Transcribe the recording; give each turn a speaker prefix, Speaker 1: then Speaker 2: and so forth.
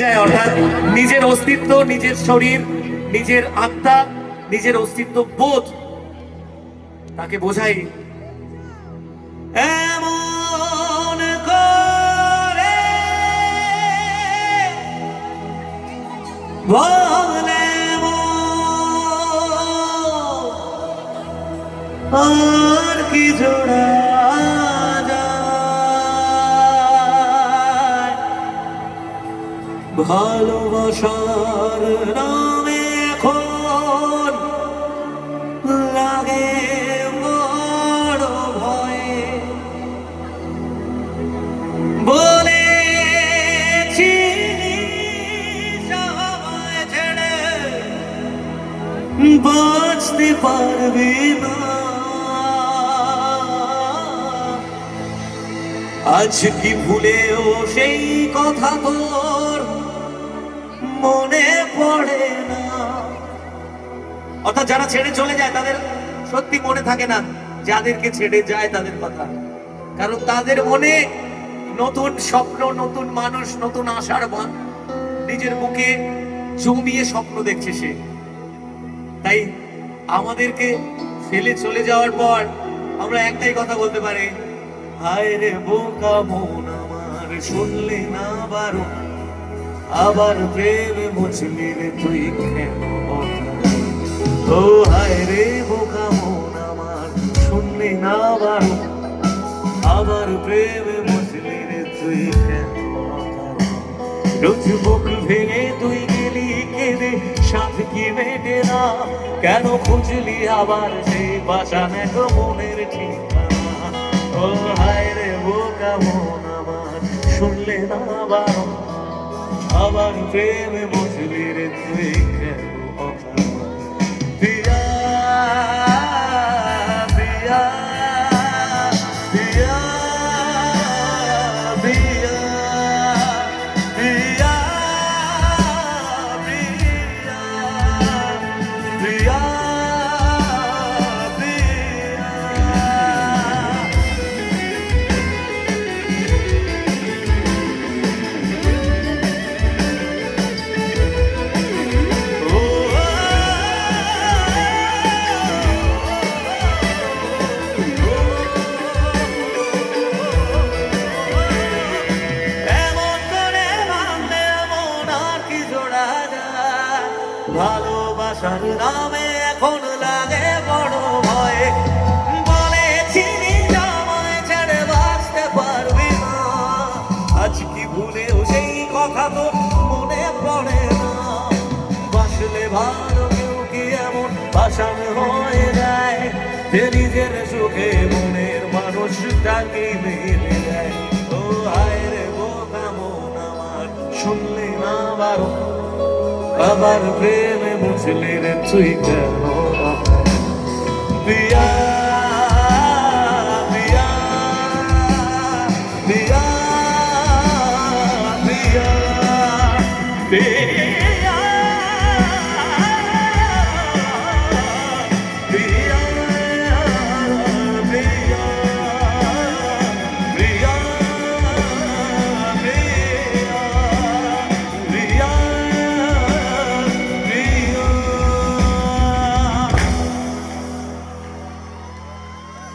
Speaker 1: অর্থাৎ নিজের অস্তিত্ব, নিজের শরীর, নিজের আত্মা, নিজের অস্তিত্ব বোধ তাকে বোঝাই এমন করে আর কি জোড়া। ভালোবাসার নামে এখন লাগে ভয়। বলেছি বাঁচতে পারবি না। আজ কি ভুলেও সেই কথা তোর মনে পড়ে না। অর্থাৎ যারা ছেড়ে চলে যায়, তাদের সত্যি মনে থাকে না যাদেরকে ছেড়ে যায় তাদের কথা। কারণ তাদের মনে নতুন স্বপ্ন, নতুন মানুষ, নতুন আশার বান। নিজের বুকে জমিয়ে স্বপ্ন দেখছে সে। তাই আমাদেরকে ফেলে চলে যাওয়ার পর আমরা একটাই কথা বলতে পারি, হায় রে বোকা মন আমার শুনলে না বারো আবার প্রেমে মুছলি রে তুই কেন ও হায় রে, বোকা মন আমার, শুনলে না বারো আবার প্রেমে মুছলি রে তুই কেন? রোজ বুক ভেঙে তুই গেলি কেঁদে সাথ কি মেটে না? কেন খুঁজলি আবার সেই বাসা নেটো মনের ঠিকানা? ও হায় রে, বোকা মন আমার, শুনলে না আবার Авантины муж верит в окна Ты я, ты я, ты я, ты я ভালোবাসার নামে এখন লাগে বড় ভয়। বলেছিলি জামাই ছেড়ে বাঁচতে পারবি না। আজ কি ভুলেও সেই কথা তো মনে পড়ে না। বাসলে ভালো কেউ কি এমন বাসান হয়ে যায়? যে নিজের সুখে মনের মানুষটাকে মেরে দেয় ও হায় রে বোকা মন আমার শুনলে না বারো বাবার প্রেমে বুঝলি রে তুই কেন দিয়া